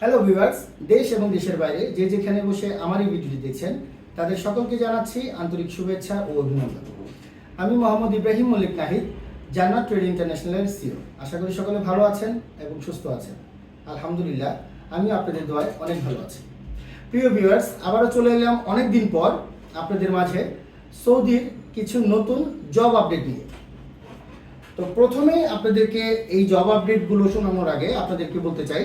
Hello viewers দেশ এবং দেশের বাইরে যে যেখানে বসে আমার এই ভিডিওটি দেখছেন, তাদের সকলকে জানাচ্ছি আন্তরিক শুভেচ্ছা ও অভিনন্দন। আমি মোহাম্মদ ইব্রাহিম মল্লিক নাহিদ, জান্নাত ট্রেড ইন্টারন্যাশনালের সিও আশা করি সকলে ভালো আছেন এবং সুস্থ আছেন। আলহামদুলিল্লাহ আমি আপনাদের দোয়ায় অনেক ভালো আছি। প্রিয় ভিউয়ার্স আবারও চলে এলাম অনেক দিন পর আপনাদের মাঝে সৌদির কিছু নতুন জব আপডেট নিয়ে। তো প্রথমে আপনাদেরকে এই জব আপডেটগুলো শোনানোর আগে আপনাদেরকে বলতে চাই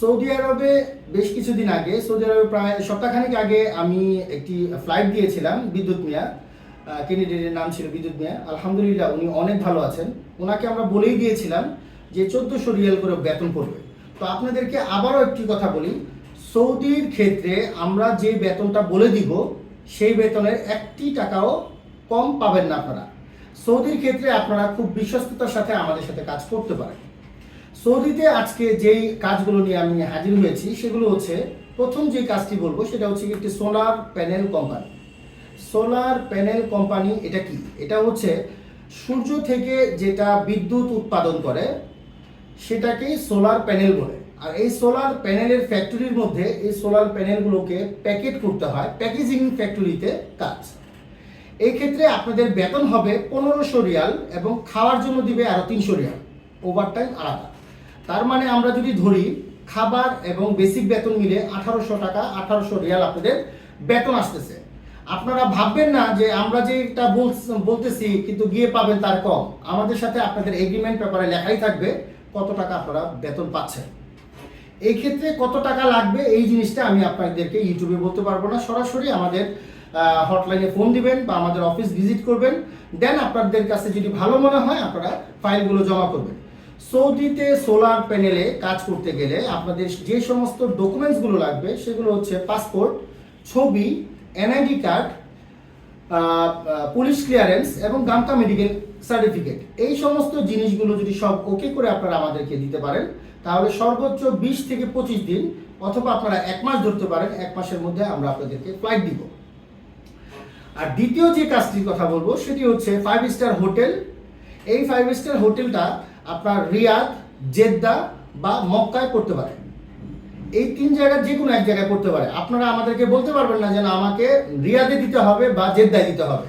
সৌদি আরবে বেশ কিছুদিন আগে, সৌদি আরবে প্রায় সপ্তাহখানিক আগে আমি একটি ফ্লাইট দিয়েছিলাম বিদ্যুৎ মিয়া ক্যান্ডিডেটের নাম ছিল বিদ্যুৎ মিয়া। আলহামদুলিল্লাহ উনি অনেক ভালো আছেন। ওনাকে আমরা বলেই দিয়েছিলাম যে চোদ্দোশো রিয়াল করে বেতন পড়বে। তো আপনাদেরকে আবারও একটি কথা বলি, সৌদির ক্ষেত্রে আমরা যে বেতনটা বলে দিব, সেই বেতনের একটি টাকাও কম পাবেন না আপনারা। সৌদির ক্ষেত্রে আপনারা খুব বিশ্বস্ততার সাথে আমাদের সাথে কাজ করতে পারেন। সৌদিতে আজকে যেই কাজগুলো নিয়ে আমি হাজির হয়েছি, সেগুলো হচ্ছে প্রথম যে কাজটি বলব সেটা হচ্ছে একটি solar panel company. Solar panel company এটা কি? এটা হচ্ছে সূর্য থেকে যেটা বিদ্যুৎ উৎপাদন করে, সেটাকেই সোলার প্যানেল বলে। আর এই সোলার প্যানেলের ফ্যাক্টরির মধ্যে এই সোলার প্যানেলগুলোকে প্যাকেট করতে হয়, প্যাকেজিং ফ্যাক্টরিতে কাজ। এই ক্ষেত্রে আপনাদের বেতন হবে পনেরোশো রিয়াল এবং খাওয়ার জন্য দিবে আরও তিনশো রিয়াল। ওভারটাইম আলাদা। তার মানে আমরা যদি ধরি, খাবার এবং বেসিক বেতন মিলে আঠারোশো টাকা, আঠারোশো রিয়াল আপনাদের বেতন আসতেছে। আপনারা ভাববেন না যে আমরা যে এটা বলতেছি, কিন্তু গিয়ে পাবেন তার কম। আমাদের সাথে আপনাদের এগ্রিমেন্ট পেপারে লেখাই থাকবে কত টাকা আপনারা বেতন পাচ্ছেন। এই ক্ষেত্রে কত টাকা লাগবে এই জিনিসটা আমি আপনাদেরকে ইউটিউবে বলতে পারব না। সরাসরি আমাদের হটলাইনে ফোন দিবেন বা আমাদের অফিস ভিজিট করবেন। দেন আপনাদের কাছে যদি ভালো মনে হয়, আপনারা ফাইলগুলো জমা করবেন। সৌদিতে সোলার প্যানেলে কাজ করতে গেলে আপনাদের যে সমস্ত ডকুমেন্টসগুলো লাগবে, সেগুলো হচ্ছে পাসপোর্ট ছবি এনআইডি কার্ড পুলিশ ক্লিয়ারেন্স এবং গামকা মেডিকেল সার্টিফিকেট এই সমস্ত জিনিসগুলো যদি সব ওকে করে আপনারা আমাদেরকে দিতে পারেন, তাহলে সর্বোচ্চ বিশ থেকে পঁচিশ দিন অথবা আপনারা এক মাস ধরতে পারেন, এক মাসের মধ্যে আমরা আপনাদেরকে ফ্লাইট দিব। আর দ্বিতীয় যে কাজটির কথা বলব, সেটি হচ্ছে ফাইভ স্টার হোটেল এই ফাইভ স্টার হোটেলটা আপনার রিয়াদ, জেদ্দা বা মক্কায় করতে পারে। এই তিন জায়গার যে কোনো এক জায়গায় করতে পারে। আপনারা আমাদেরকে বলতে পারবেন না যে না আমাকে রিয়াদে দিতে হবে বা জেদ্দায় দিতে হবে।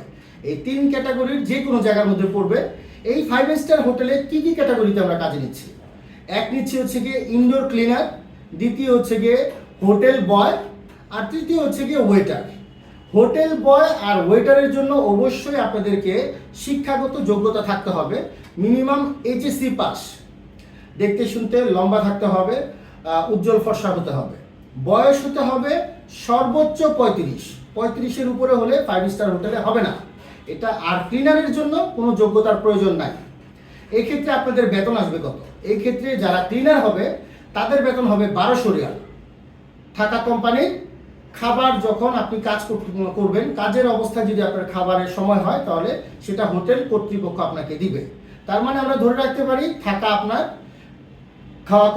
এই তিন ক্যাটাগরির যে কোনো জায়গার মধ্যে পড়বে। এই ফাইভ স্টার হোটেলে কী কী ক্যাটাগরিতে আমরা কাজে নিচ্ছি? এক নিচ্ছি হচ্ছে গিয়ে ইনডোর ক্লিনার দ্বিতীয় হচ্ছে গিয়ে হোটেল বয়, আর তৃতীয় হচ্ছে গিয়ে ওয়েটার হোটেল বয় আর ওয়েটারের জন্য অবশ্যই আপনাদেরকে শিক্ষাগত যোগ্যতা থাকতে হবে। Minimum HSC pass. দেখতে শুনতে লম্বা থাকতে হবে উজ্জ্বল ফর্সা হতে হবে। বয়স হতে হবে সর্বোচ্চ পঁয়ত্রিশ। পঁয়ত্রিশের উপরে হলে ফাইভ স্টার হোটেলে হবে না। এটা আর ক্লিনারের জন্য কোনো যোগ্যতার প্রয়োজন নাই। এই ক্ষেত্রে আপনাদের বেতন আসবে কত? এই ক্ষেত্রে যারা ক্লিনার হবে, তাদের বেতন হবে বারোশো রিয়াল। থাকা কোম্পানির খাবার যখন আপনি কাজ করবেন, কাজের অবস্থায় যদি আপনার খাবারের সময় হয়, তাহলে সেটা হোটেল কর্তৃপক্ষ আপনাকে দিবে। তার মানে আমরা ধরে রাখতে পারি, থাকা আপনার, খাওয়া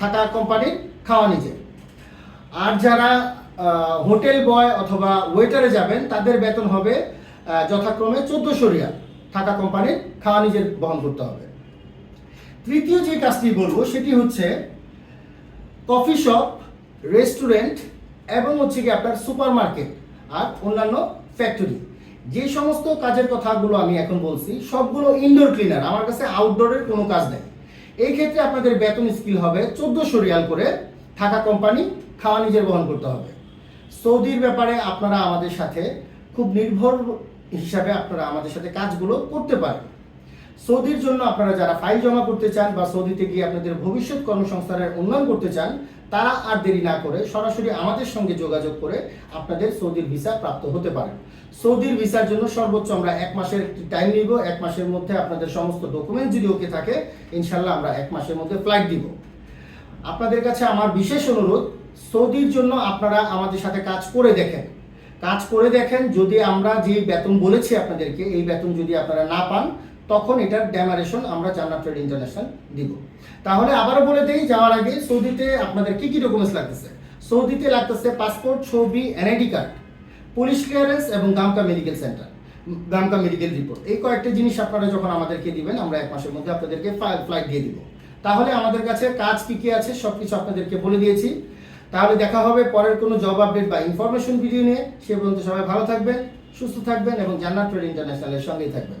থাকা কোম্পানির খাওয়া নিজে আর যারা হোটেল বয় অথবা ওয়েটারে যাবেন, তাদের বেতন হবে যথাক্রমে চোদ্দোশো রিয়াল। থাকা কোম্পানির খাওয়া নিজের বহন করতে হবে। তৃতীয় যে কাজটি বলব, সেটি হচ্ছে কফি শপ রেস্টুরেন্ট এবং হচ্ছে কি আপনার সুপার মার্কেট আর অন্যান্য ফ্যাক্টরি। যে সমস্ত কাজের কথাগুলো আমি এখন বলছি, সবগুলো ইনডোর ক্লিনার আমার কাছে আউটডোরের কোনো কাজ নেই। এই ক্ষেত্রে আপনাদের বেতন স্কিল হবে চোদ্দোশো রিয়াল করে থাকা কোম্পানি খাওয়া নিজের বহন করতে হবে। সৌদির ব্যাপারে আপনারা আমাদের সাথে খুব নির্ভর হিসাবে আপনারা আমাদের সাথে কাজগুলো করতে পারেন। সৌদির জন্য আপনারা যারা ফাইল জমা করতে চান বা সৌদিতে গিয়ে আপনাদের ভবিষ্যৎ কর্মসংস্থানের উন্নয়ন করতে চান তারা আর দেরি না করে সরাসরি আমাদের সঙ্গে যোগাযোগ করে আপনাদের সৌদির ভিসা প্রাপ্ত হতে পারেন সৌদির ভিসার জন্য সর্বোচ্চ আমরা এক মাসের একটি টাইম নিব, এক মাসের মধ্যে আপনাদের সমস্ত ডকুমেন্ট যদি ওকে থাকে ইনশাল্লাহ আমরা এক মাসের মধ্যে ফ্লাইট দিব। আপনাদের কাছে আমার বিশেষ অনুরোধ, সৌদির জন্য আপনারা আমাদের সাথে কাজ করে দেখেন। কাজ করে দেখেন, যদি আমরা যে বেতন বলেছি আপনাদেরকে, এই বেতন যদি আপনারা না পান তখন এটার ড্যামারেশন আমরা জান্নাত ট্রেড ইন্টারন্যাশনাল দিব। তাহলে আবারও বলে দিই, যাওয়ার আগে সৌদিতে আপনাদের কি কি ডকুমেন্টস লাগতেছে? সৌদিতে লাগতেছে পাসপোর্ট, ছবি, এনআইডি কার্ড, পুলিশ ক্লিয়ারেন্স এবং গামকা মেডিকেল সেন্টার, গামকা মেডিকেল রিপোর্ট। এই কয়েকটা জিনিস আপনারা যখন আমাদেরকে দিবেন, আমরা এক মাসের মধ্যে আপনাদেরকে ফ্লাইট দিয়ে দিব। তাহলে আমাদের কাছে কাজ কি কি আছে সব কিছু আপনাদেরকে বলে দিয়েছি। তাহলে দেখা হবে পরের কোনো জব আপডেট বা ইনফরমেশন ভিডিও নিয়ে। সে পর্যন্ত সবাই ভালো থাকবেন, সুস্থ থাকবেন এবং জান্নাত ট্রেড ইন্টারন্যাশনালের সঙ্গেই থাকবেন।